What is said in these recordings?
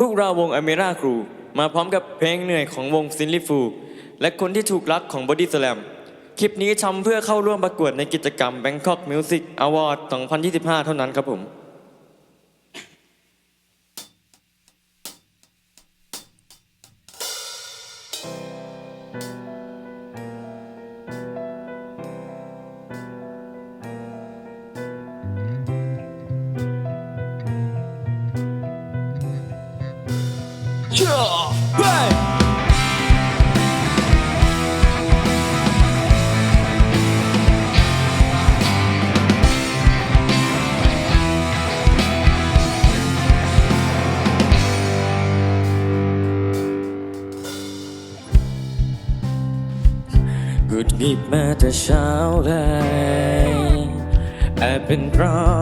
พวกเราวงอเมราครู มาพร้อมกับเพลงเหนื่อยของวงซินลิฟู และคนที่ถูกรักของบอดี้สแลม คลิปนี้ทำเพื่อเข้าร่วมประกวดในกิจกรรม Bangkok Music Award 2025 เท่านั้นครับผม มาแต่เช้าเลยอาจเป็นเพราะ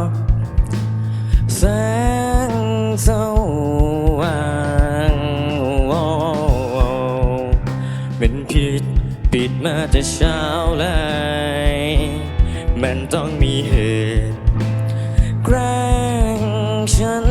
แสงสว่างเป็นผิดปิดมาแต่เช้าเลย มันต้องมีเหตุแกล้งฉัน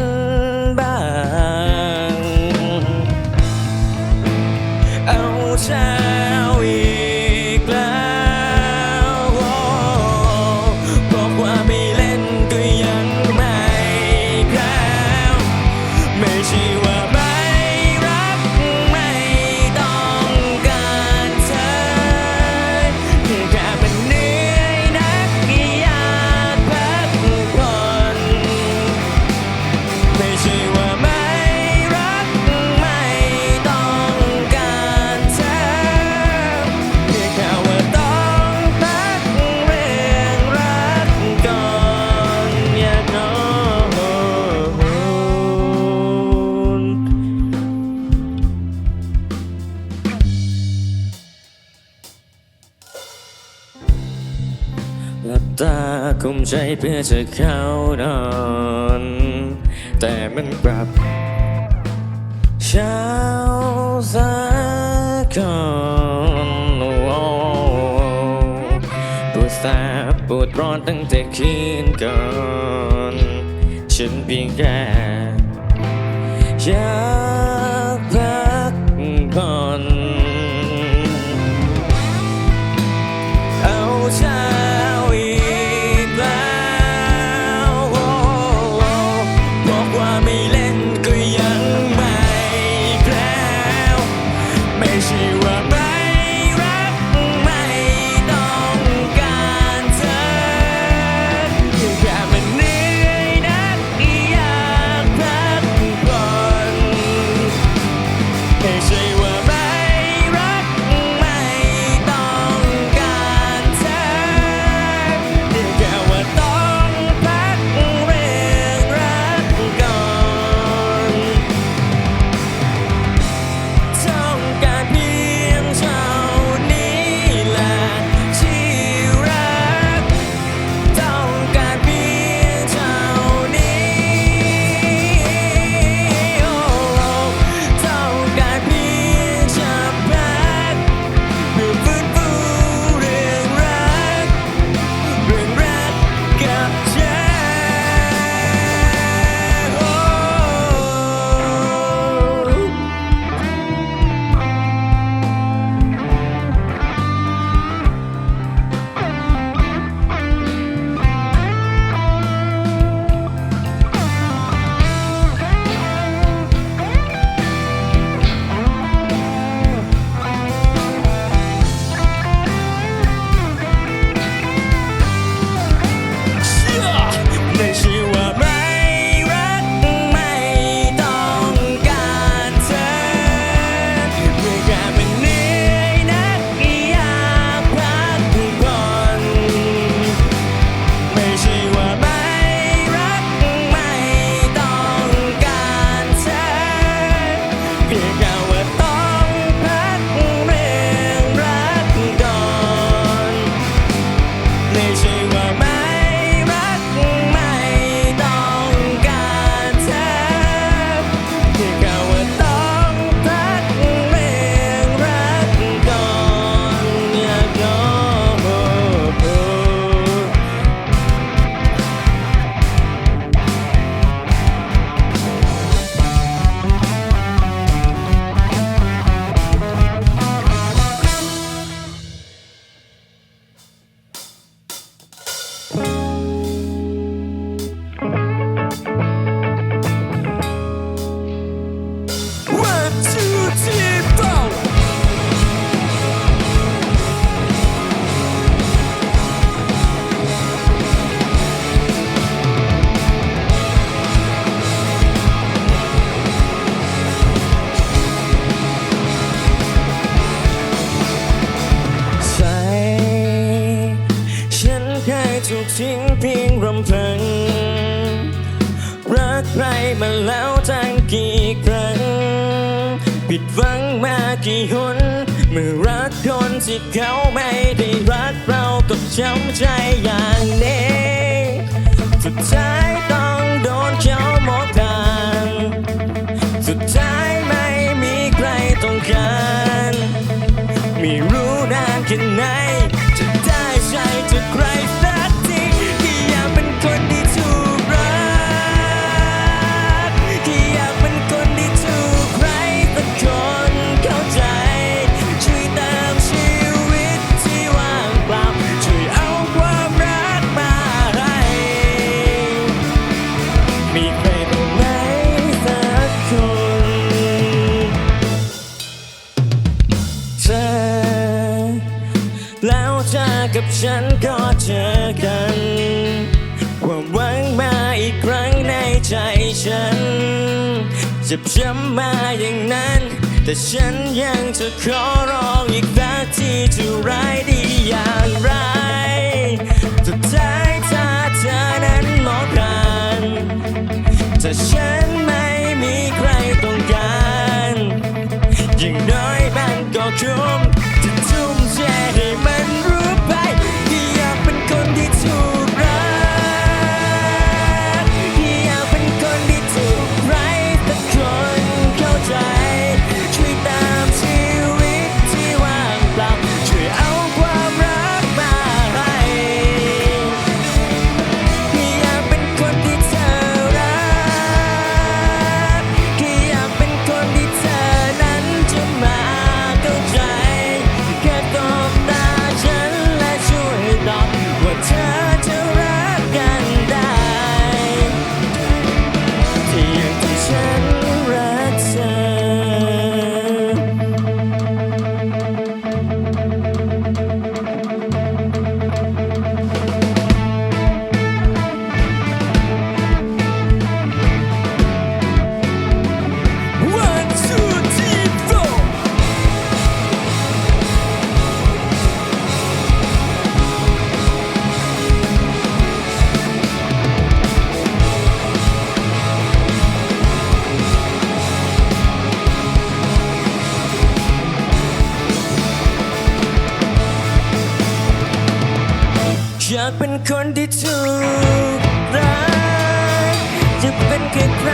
ตาคุมใจเพื่อจะเข้านอน แต่มันกลับ เช้าสายก่อนปวดแสบปวดร้อนตั้งแต่คืนก่อน ฉันเพียงแค่ ถูกทิ้งเพียงรำพัง รักใครมาแล้ว ผิดหวังมากี่หนเมื่อรักคนที่เขาไม่ได้รักเราก็ช้ำใจอย่า ฉันก็เจอกันความหวังมาอีกครั้งในใจฉันเจ็บช้ำมาอย่างนั้น แต่ฉันยังจะขอร้องอีกสักทีจะร้ายดีอย่างไรสุดท้ายถ้าเธอนั้นหมดกันถ้าฉันไม่มีใครต้องการ อย่างน้อยมันก็คุ้มากเป็นคนที่ถูกรักจะเป็นแค่ใคร